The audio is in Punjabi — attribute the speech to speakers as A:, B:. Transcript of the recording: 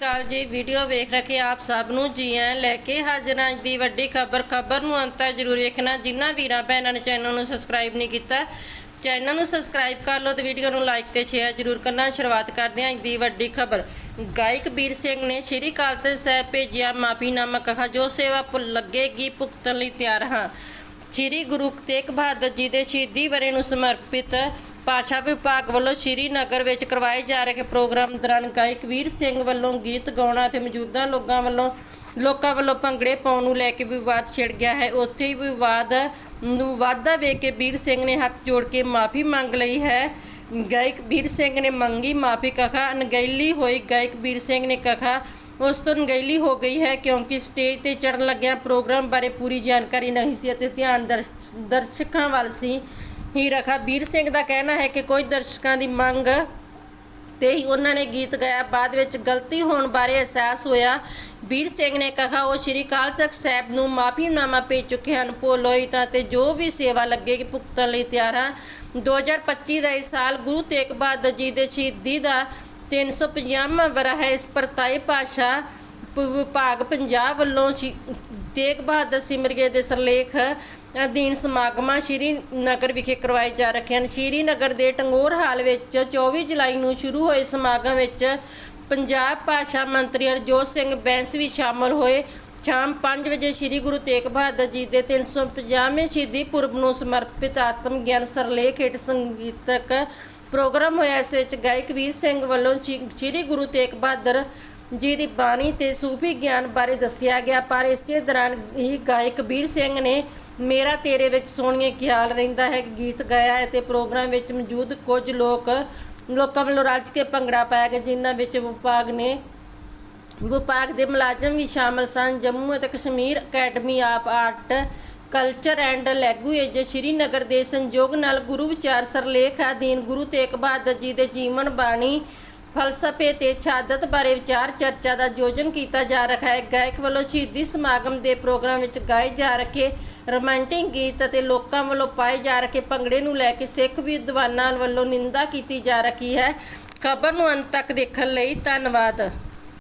A: ਅਕਾਲ ਜੀ, ਵੀਡੀਓ ਵੇਖ ਰਹੇ ਆਪ ਸਭ ਨੂੰ, ਜੀ ਆਇਆਂ ਲੈ ਕੇ ਹਾਜ਼ਰ ਅੱਜ ਦੀ ਵੱਡੀ ਖਬਰ। ਖਬਰ ਨੂੰ ਅੰਤ ਤੱਕ ਜ਼ਰੂਰ ਵੇਖਣਾ। ਜਿਨ੍ਹਾਂ ਵੀਰਾਂ ਭੈਣਾਂ ਨੇ ਚੈਨਲ ਨੂੰ ਸਬਸਕ੍ਰਾਈਬ ਨਹੀਂ ਕੀਤਾ, ਚੈਨਲ ਨੂੰ ਸਬਸਕ੍ਰਾਈਬ ਕਰ ਲਓ ਤੇ ਵੀਡੀਓ ਨੂੰ ਲਾਈਕ ਤੇ ਸ਼ੇਅਰ ਜ਼ਰੂਰ ਕਰਨਾ। ਸ਼ੁਰੂਆਤ ਕਰਦੇ ਹਾਂ ਅੱਜ ਦੀ ਵੱਡੀ ਖਬਰ। ਗਾਇਕ ਵੀਰ ਸਿੰਘ ਨੇ ਸ਼੍ਰੀ ਅਕਾਲ ਤਖਤ ਸਾਹਿਬ ਭੇਜਿਆ ਮਾਫੀਨਾਮਾ ਕਹਾ, ਜੋ ਸੇਵਾ ਭੁੱਲ ਲੱਗੇਗੀ, ਭੁਗਤਣ ਲਈ ਤਿਆਰ ਹਾਂ। ਸ਼੍ਰੀ ਗੁਰੂ ਤੇਗ ਬਹਾਦਰ ਜੀ ਦੇ ਸ਼ਹੀਦੀ ਵਰੇ ਨੂੰ ਸਮਰਪਿਤ ਭਾਸ਼ਾ ਵਿਭਾਗ ਵੱਲੋਂ ਸ਼੍ਰੀ ਨਗਰ ਵਿੱਚ ਕਰਵਾਏ ਜਾ ਰਹੇ ਪ੍ਰੋਗਰਾਮ ਦੌਰਾਨ ਗਾਇਕ ਵੀਰ ਸਿੰਘ ਵੱਲੋਂ ਗੀਤ ਗਾਉਣਾ ਅਤੇ ਮੌਜੂਦਾ ਲੋਕਾਂ ਵੱਲੋਂ ਲੋਕਾਂ ਵੱਲੋਂ ਭੰਗੜੇ ਪਾਉਣ ਨੂੰ ਲੈ ਕੇ ਵਿਵਾਦ ਛਿੜ ਗਿਆ ਹੈ। ਉੱਥੇ ਹੀ ਵਿਵਾਦ ਨੂੰ ਵਾਧਾ ਵੇਖ ਕੇ ਵੀਰ ਸਿੰਘ ਨੇ ਹੱਥ ਜੋੜ ਕੇ ਮਾਫੀ ਮੰਗ ਲਈ ਹੈ। ਗਾਇਕ ਵੀਰ ਸਿੰਘ ਨੇ ਮੰਗੀ ਮਾਫੀ, ਕਹਾ, ਅਣਗਹਿਲੀ ਹੋਈ। ਗਾਇਕ ਵੀਰ ਸਿੰਘ ਨੇ ਕਹਾ, ਉਸ ਤੋਂ ਅਣਗਹਿਲੀ ਹੋ ਗਈ ਹੈ ਕਿਉਂਕਿ ਸਟੇਜ ਤੇ ਚੜਨ ਲੱਗਿਆ ਪ੍ਰੋਗਰਾਮ ਬਾਰੇ ਪੂਰੀ ਜਾਣਕਾਰੀ ਨਹੀਂ ਸੀ ਅਤੇ ਧਿਆਨ ਦਰਸ਼- ਦਰਸ਼ਕਾਂ ਵੱਲ ਸੀ। ਹੀ ਰਖਾ ਸਿੰਘ ਦਾ ਕਹਿਣਾ ਹੈ ਕਿ ਕੋਈ ਦਰਸ਼ਕਾਂ ਦੀ ਮੰਗ ਤੇ ਹੀ ਉਹਨਾਂ ਨੇ ਗੀਤ ਗਾਇਆ। ਬਾਅਦ ਵਿੱਚ ਗਲਤੀ ਹੋਣ ਬਾਰੇ ਅਹਿਸਾਸ ਹੋਇਆ। ਵੀਰ ਸਿੰਘ ਨੇ ਕਿਹਾ, ਉਹ ਸ਼੍ਰੀ ਅਕਾਲ ਤਖਤ ਸਾਹਿਬ ਨੂੰ ਮਾਫੀਨਾਮਾ ਭੇਜ ਚੁੱਕੇ ਹਨ। ਭੋਲੋਈ ਤਾਂ ਤੇ ਜੋ ਵੀ ਸੇਵਾ ਲੱਗੇਗੀ ਭੁਗਤਣ ਲਈ ਤਿਆਰ ਹਾਂ 2025 ਦਾ ਇਸ ਸਾਲ ਗੁਰੂ ਤੇਗ ਬਹਾਦਰ ਜੀ ਦੇ ਸ਼ਹੀਦੀ ਦਾ 350ਵਾਂ ਵਰ੍ਹਾ ਹੈ। ਇਸ ਪਰਤਾਈ ਭਾਸ਼ਾ ਵਿਭਾਗ ਪੰਜਾਬ ਵੱਲੋਂ ਸ਼ੀ- ਤੇਗ ਬਹਾਦਰ ਸਿਮਰਗੇ ਦੇ ਸਰਲੇਖ ਅਧੀਨ ਸਮਾਗਮਾਂ ਸ਼੍ਰੀ ਨਗਰ ਵਿਖੇ ਕਰਵਾਏ ਜਾ ਰਹੇ ਹਨ। ਸ਼੍ਰੀ ਨਗਰ ਦੇ ਟੰਗੋਰ ਹਾਲ ਵਿੱਚ 24 ਜੁਲਾਈ ਨੂੰ ਸ਼ੁਰੂ ਹੋਏ ਸਮਾਗਮ ਵਿੱਚ ਪੰਜਾਬ ਭਾਸ਼ਾ ਮੰਤਰੀ ਹਰਜੋਤ ਸਿੰਘ ਬੈਂਸ ਵੀ ਸ਼ਾਮਲ ਹੋਏ। ਸ਼ਾਮ 5 ਵਜੇ ਸ਼੍ਰੀ ਗੁਰੂ ਤੇਗ ਬਹਾਦਰ ਜੀ ਦੇ 350ਵੇਂ ਸ਼ਹੀਦੀ ਪੁਰਬ ਨੂੰ ਸਮਰਪਿਤ ਆਤਮ ਗਿਆਨ ਸਰਲੇਖ ਹੇਠ ਸੰਗੀਤਕ ਪ੍ਰੋਗਰਾਮ ਹੋਇਆ। ਇਸ ਵਿੱਚ ਗਾਇਕ ਵੀਰ ਸਿੰਘ ਵੱਲੋਂ ਸ਼੍ਰੀ ਸ਼੍ਰੀ ਗੁਰੂ ਤੇਗ ਬਹਾਦਰ ਜੀ ਦੀ ਬਾਣੀ ਤੇ ਸੂਫੀ ਗਿਆਨ ਬਾਰੇ ਦੱਸਿਆ ਗਿਆ, ਪਰ ਇਸੇ ਦੌਰਾਨ ਹੀ ਗਾਇਕ ਵੀਰ ਸਿੰਘ ਨੇ ਮੇਰਾ ਤੇਰੇ ਵਿੱਚ ਸੋਹਣੀਏ ਖਿਆਲ ਰਹਿੰਦਾ ਹੈ ਗੀਤ ਗਾਇਆ ਹੈ ਤੇ ਪ੍ਰੋਗਰਾਮ ਵਿੱਚ ਮੌਜੂਦ ਕੁਝ ਲੋਕ, ਲੋਕਾਂ ਵੱਲੋਂ ਰਚ ਕੇ ਭੰਗੜਾ ਪਾਇਆ ਗਿਆ, ਜਿਨ੍ਹਾਂ ਵਿੱਚ ਵਿਭਾਗ ਨੇ, ਵਿਭਾਗ ਦੇ ਮੁਲਾਜ਼ਮ ਵੀ ਸ਼ਾਮਲ ਸਨ। ਜੰਮੂ ਅਤੇ Kashmir academy of art, culture and language Srinagar ਦੇ ਸੰਯੋਗ ਨਾਲ ਗੁਰੂ ਵਿਚਾਰ ਸਰਲੇਖ ਅਧੀਨ ਗੁਰੂ ਤੇਗ ਬਹਾਦਰ ਜੀ ਦੇ ਜੀਵਨ ਬਾਣੀ ਫਲਸਫੇ ਤੇ ਸ਼ਹਾਦਤ ਬਾਰੇ ਵਿਚਾਰ ਚਰਚਾ ਦਾ ਆਯੋਜਨ ਕੀਤਾ ਜਾ ਰਿਹਾ ਹੈ। ਗਾਇਕ ਵੱਲੋਂ ਸ਼ਹੀਦੀ ਸਮਾਗਮ ਦੇ ਪ੍ਰੋਗਰਾਮ ਵਿੱਚ ਗਾਏ ਜਾ ਰਹੇ ਰੋਮਾਂਟਿਕ ਗੀਤ ਅਤੇ ਲੋਕਾਂ ਵੱਲੋਂ ਪਾਏ ਜਾ ਰਹੇ ਭੰਗੜੇ ਨੂੰ ਲੈ ਕੇ ਸਿੱਖ ਵਿਦਵਾਨਾਂ ਵੱਲੋਂ ਨਿੰਦਾ ਕੀਤੀ ਜਾ ਰਹੀ ਹੈ। ਖਬਰ ਨੂੰ ਅੰਤ ਤੱਕ ਦੇਖਣ ਲਈ ਧੰਨਵਾਦ।